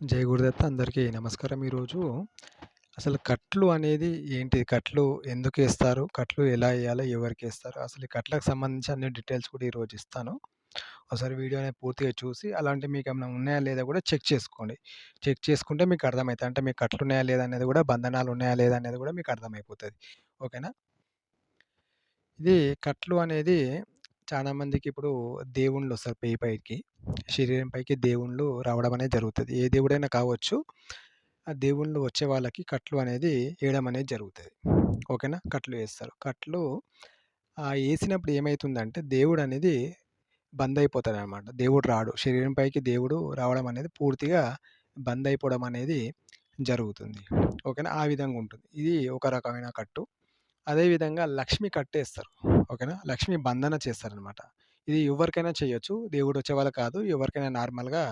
జై గురుదత్త అందరికీ నమస్కారం. ఈరోజు అసలు కట్లు అనేది ఏంటి? కట్లు ఎందుకేస్తారు? కట్లు ఎలా వేయాలి ఎవరికి వేస్తారు అసలు ఈ కట్లకు సంబంధించి అన్ని డీటెయిల్స్ కూడా ఈరోజు ఇస్తాను. ఒకసారి వీడియో అనేది పూర్తిగా చూసి అలాంటివి ఏమైనా ఉన్నాయా లేదా కూడా చెక్ చేసుకోండి. చెక్ చేసుకుంటే మీకు అర్థమవుతుంది అంటే మీకు కట్లు ఉన్నాయా లేదా అనేది కూడా బంధనాలు ఉన్నాయా లేదా అనేది కూడా మీకు అర్థమైపోతుంది ఓకేనా? ఇది కట్లు అనేది చాలా మందికి ఇప్పుడు దేవుళ్ళొస్తారు పై పైకి. శరీరం పైకి దేవుళ్ళు రావడం అనేది జరుగుతుంది ఏ దేవుడైనా కావచ్చు. ఆ దేవుళ్ళు వచ్చే వాళ్ళకి కట్లు అనేది వేయడం అనేది జరుగుతుంది ఓకేనా? కట్లు వేస్తారు కట్లు ఆ వేసినప్పుడు ఏమవుతుందంటే దేవుడు అనేది బంద్ అయిపోతాడు అనమాట దేవుడు రాడు. శరీరం పైకి దేవుడు రావడం అనేది పూర్తిగా బంద్ అయిపోవడం అనేది జరుగుతుంది. ఓకేనా? ఆ విధంగా ఉంటుంది. ఇది ఒక రకమైన కట్టు. అదేవిధంగా లక్ష్మి కట్టేస్తారు. ఓకేనా? లక్ష్మి బంధన చేస్తారనమాట. ఇది ఎవరికైనా చేయొచ్చు. దేవుడొచ్చే వాళ్ళు కాదు. ఎవరికైనా నార్మల్‌గా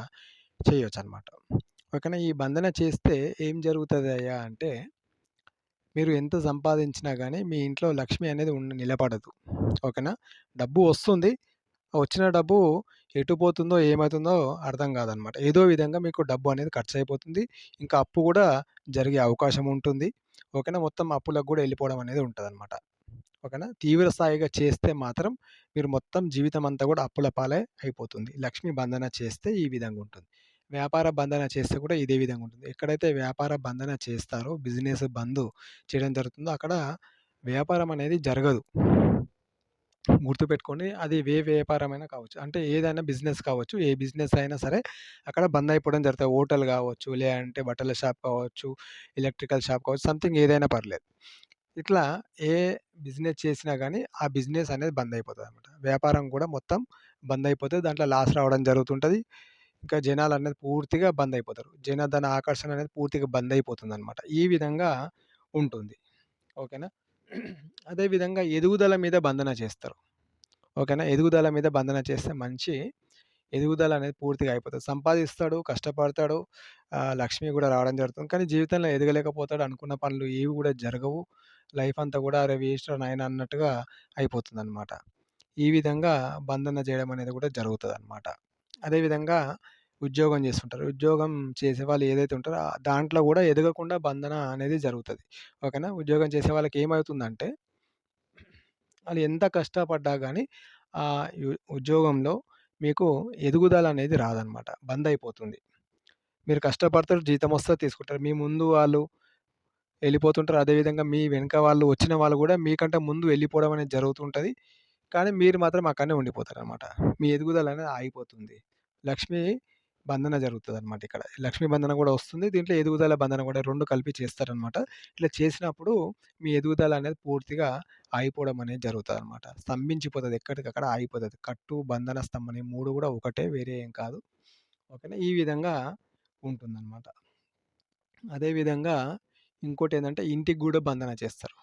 చేయొచ్చు అనమాట ఓకేనా? ఈ బంధన చేస్తే ఏం జరుగుతదయ్యా అంటే మీరు ఎంత సంపాదించినా కానీ మీ ఇంట్లో లక్ష్మి అనేది ఉండ నిలబడదు. ఓకేనా? డబ్బు వస్తుంది. వచ్చిన డబ్బు ఎటు పోతుందో, ఏమవుతుందో అర్థం కాదనమాట. ఏదో విధంగా మీకు డబ్బు అనేది ఖర్చయిపోతుంది. ఇంకా అప్పు కూడా జరిగే అవకాశం ఉంటుంది. ఓకేనా? మొత్తం అప్పులకు కూడా వెళ్ళిపోవడం అనేది ఉంటుంది అనమాట ఓకేనా? తీవ్ర స్థాయిగా చేస్తే మాత్రం మీరు మొత్తం జీవితం అంతా కూడా అప్పుల పాలే అయిపోతుంది. లక్ష్మి బంధన చేస్తే ఈ విధంగా ఉంటుంది. వ్యాపార బంధన చేస్తే కూడా ఇదే విధంగా ఉంటుంది. ఎక్కడైతే వ్యాపార బంధన చేస్తారో బిజినెస్ బంద్ చేయడం జరుగుతుందో అక్కడ వ్యాపారం అనేది జరగదు. గుర్తుపెట్టుకోండి. అది ఏ వ్యాపారమైనా కావచ్చు. అంటే ఏదైనా బిజినెస్ కావచ్చు. ఏ బిజినెస్ అయినా సరే అక్కడ బంద్ అయిపోవడం జరుగుతుంది హోటల్ కావచ్చు, లేదంటే బట్టల షాప్ కావచ్చు, ఎలక్ట్రికల్ షాప్ కావచ్చు, సంథింగ్ ఏదైనా పర్లేదు. ఇట్లా ఏ బిజినెస్ చేసినా కానీ ఆ బిజినెస్ అనేది బంద్ అయిపోతుంది అనమాట వ్యాపారం కూడా మొత్తం బంద్ అయిపోతుంది దాంట్లో లాస్ రావడం జరుగుతుంటుంది ఇంకా జనాలు అనేది పూర్తిగా బంద్ అయిపోతారు. జనధన ఆకర్షణ అనేది పూర్తిగా బంద్ అయిపోతుంది అనమాట ఈ విధంగా ఉంటుంది. ఓకేనా? అదేవిధంగా ఎదుగుదల మీద బంధన చేస్తారు. ఓకేనా? ఎదుగుదల మీద బంధన చేస్తే మంచి ఎదుగుదల అనేది పూర్తిగా అయిపోతుంది సంపాదిస్తాడు, కష్టపడతాడు. లక్ష్మి కూడా రావడం జరుగుతుంది. కానీ జీవితంలో ఎదగలేకపోతాడు. అనుకున్న పనులు ఏవి కూడా జరగవు. లైఫ్ అంతా కూడా అరే వేస్ట్‌రా నాయన అన్నట్టుగా అయిపోతుంది అనమాట ఈ విధంగా బంధన చేయడం అనేది కూడా జరుగుతుంది అనమాట అదేవిధంగా ఉద్యోగం చేస్తుంటారు. ఉద్యోగం చేసే వాళ్ళు ఏదైతే ఉంటారో దాంట్లో కూడా ఎదగకుండా బంధన అనేది జరుగుతుంది ఓకేనా? ఉద్యోగం చేసే వాళ్ళకి ఏమవుతుందంటే వాళ్ళు ఎంత కష్టపడ్డా కానీ ఆ ఉద్యోగంలో మీకు ఎదుగుదల అనేది రాదనమాట. బంద్ అయిపోతుంది. మీరు కష్టపడతారు, జీతం వస్తే తీసుకుంటారు. మీ ముందు వాళ్ళు వెళ్ళిపోతుంటారు అదే విధంగా మీ వెనక వాళ్ళు వచ్చిన వాళ్ళు కూడా మీకంటే ముందు వెళ్ళిపోవడం అనేది జరుగుతుంటుంది కానీ మీరు మాత్రం అక్కడనే ఉండిపోతారనమాట. మీ ఎదుగుదల అనేది ఆగిపోతుంది. లక్ష్మి బంధన జరుగుతుంది అనమాట ఇక్కడ. లక్ష్మీ బంధన కూడా వస్తుంది. దీంట్లో ఎదుగుదల బంధన కూడా రెండు కలిపి చేస్తారనమాట. ఇట్లా చేసినప్పుడు మీ ఎదుగుదల అనేది పూర్తిగా ఆగిపోవడం అనేది జరుగుతుంది అనమాట స్తంభించిపోతుంది ఎక్కడికక్కడ ఆగిపోతుంది కట్టు, బంధన, స్తంభం మూడు కూడా ఒకటే వేరే ఏం కాదు. ఓకేనా? ఈ విధంగా ఉంటుందన్నమాట అదే విధంగా ఏంటంటే ఇంటికి కూడా బంధన చేస్తారు.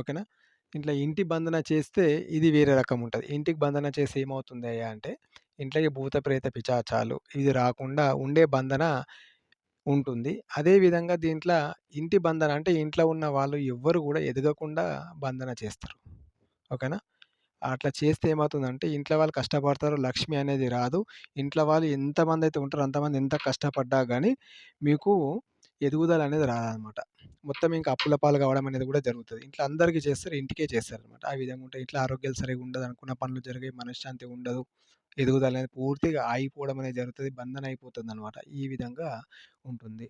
ఓకేనా? ఇట్లా ఇంటి బంధన చేస్తే ఇది వేరే రకం ఉంటుంది ఇంటికి బంధన చేస్తే ఏమవుతుందయ్యా అంటే ఇంట్లోకి భూత, ప్రేత, ఇది రాకుండా ఉండే బంధన ఉంటుంది. అదే విధంగా దీంట్లో ఇంటి బంధన అంటే ఇంట్లో ఉన్న వాళ్ళు ఎవ్వరు కూడా ఎదగకుండా బంధన చేస్తారు. ఓకేనా? అట్లా చేస్తే ఏమవుతుందంటే ఇంట్లో వాళ్ళు కష్టపడతారు. లక్ష్మి అనేది రాదు. ఇంట్లో వాళ్ళు ఎంతమందైతే ఉంటారో అంతమంది ఎంత కష్టపడ్డా కానీ మీకు ఎదుగుదల అనేది రాదనమాట. మొత్తం ఇంకా అప్పుల పాలు కావడం అనేది కూడా జరుగుతుంది ఇంట్లో అందరికీ చేస్తారు. ఇంటికే చేస్తారు అనమాట ఆ విధంగా ఉంటే ఇంట్లో ఆరోగ్యాలు సరిగా ఉండదు. అనుకున్న పనులు జరిగే మనశ్శాంతి ఉండదు. ఎదుగుదల అనేది పూర్తిగా ఆగిపోవడం అనేది జరుగుతుంది బంధన అయిపోతుంది అనమాట ఈ విధంగా ఉంటుంది.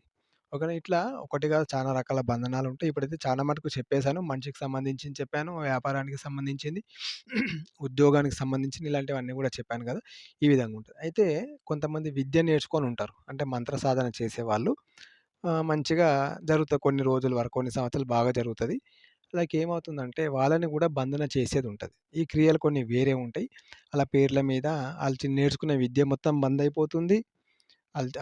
ఓకేనా? ఇట్లా ఒకటి కాదు చాలా రకాల బంధనాలు ఉంటాయి ఇప్పుడైతే చాలా మటుకు చెప్పేశాను మనిషికి సంబంధించి చెప్పాను. వ్యాపారానికి సంబంధించింది, ఉద్యోగానికి సంబంధించి ఇలాంటివన్నీ కూడా చెప్పాను కదా ఈ విధంగా ఉంటుంది అయితే కొంతమంది విద్య నేర్చుకొని ఉంటారు. అంటే మంత్ర సాధన చేసేవాళ్ళు. మంచిగా జరుగుతుంది కొన్ని రోజుల వరకు, కొన్ని సంవత్సరాలు బాగా జరుగుతుంది లైక్ ఏమవుతుందంటే వాళ్ళని కూడా బంధన చేసేది ఉంటుంది ఈ క్రియలు కొన్ని వేరే ఉంటాయి. అలా పేర్ల మీద వాళ్ళు నేర్చుకునే నేర్చుకున్న విద్య మొత్తం బంద్ అయిపోతుంది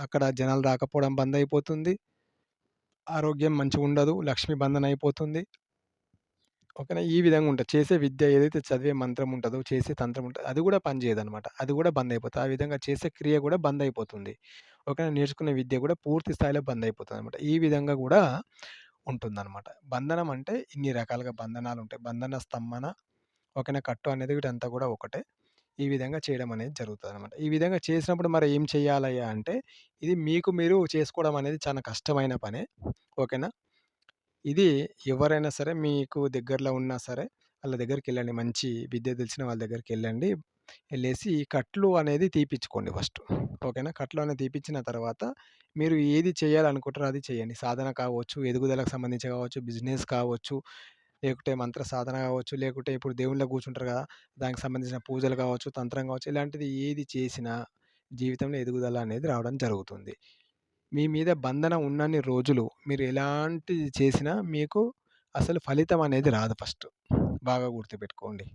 అక్కడ జనాలు రాకపోవడం బంద్ అయిపోతుంది ఆరోగ్యం మంచిగా ఉండదు లక్ష్మి బంధన అయిపోతుంది. ఓకేనా? ఈ విధంగా ఉంటుంది చేసే విద్య ఏదైతే చదివే మంత్రం ఉంటుందో చేసే తంత్రం ఉంటుందో అది కూడా పనిచేయదు అనమాట అది కూడా బంద్ అయిపోతుంది ఆ విధంగా చేసే క్రియ కూడా బంద్ అయిపోతుంది ఓకేనా? నేర్చుకునే విద్య కూడా పూర్తి స్థాయిలో బంద్ అయిపోతుంది అనమాట ఈ విధంగా కూడా ఉంటుందన్నమాట బంధనం అంటే ఇన్ని రకాలుగా బంధనాలు ఉంటాయి బంధన, స్తంభన ఓకేనా? కట్టు అనేది వీటంతా కూడా ఒకటే. ఈ విధంగా చేయడం అనేది జరుగుతుంది అనమాట ఈ విధంగా చేసినప్పుడు మరి ఏం చేయాలయ్యా అంటే, ఇది మీకు మీరు చేసుకోవడం అనేది చాలా కష్టమైన పనే. ఓకేనా? ఇది ఎవరైనా సరే మీకు దగ్గరలో ఉన్నా సరే, వాళ్ళ దగ్గరికి వెళ్ళండి మంచి విద్య తెలిసిన వాళ్ళ దగ్గరికి వెళ్ళండి వెళ్ళేసి ఈ కట్లు అనేది తీపిచ్చుకోండి ఫస్ట్. ఓకేనా? కట్లు అనేది తీపిచ్చిన తర్వాత, మీరు ఏది చేయాలనుకుంటారో అది చేయండి. సాధన కావచ్చు, ఎదుగుదలకు సంబంధించి కావచ్చు, బిజినెస్ కావచ్చు, లేకుంటే మంత్ర సాధన కావచ్చు, లేకుంటే ఇప్పుడు దేవుళ్ళ కూర్చుంటారు కదా! దానికి సంబంధించిన పూజలు కావచ్చు, తంత్రం కావచ్చు, ఇలాంటిది ఏది చేసినా జీవితంలో ఎదుగుదల అనేది రావడం జరుగుతుంది. మీ మీద బంధన ఉన్నన్ని రోజులు మీరు ఎలాంటిది చేసినా మీకు అసలు ఫలితం అనేది రాదు ఫస్ట్. బాగా గుర్తుపెట్టుకోండి.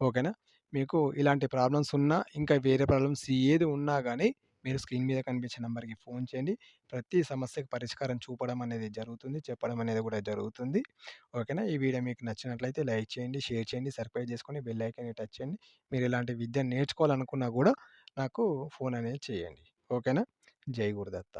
ఓకేనా? మీకు ఇలాంటి ప్రాబ్లమ్స్ ఉన్నా, ఇంకా వేరే ప్రాబ్లమ్స్ ఏది ఉన్నా కానీ మీరు స్క్రీన్ మీద కనిపించే నెంబర్కి ఫోన్ చేయండి. ప్రతి సమస్యకు పరిష్కారం చూపడం అనేది జరుగుతుంది. చెప్పడం అనేది కూడా జరుగుతుంది. ఓకేనా? ఈ వీడియో మీకు నచ్చినట్లయితే లైక్ చేయండి, షేర్ చేయండి, సబ్స్క్రైబ్ చేసుకొని బెల్ ఐకాన్‌ని టచ్ చేయండి. మీరు ఇలాంటి విద్యను నేర్చుకోవాలనుకున్నా కూడా నాకు ఫోన్ అనేది చేయండి. ఓకేనా? జై గురుదత్త.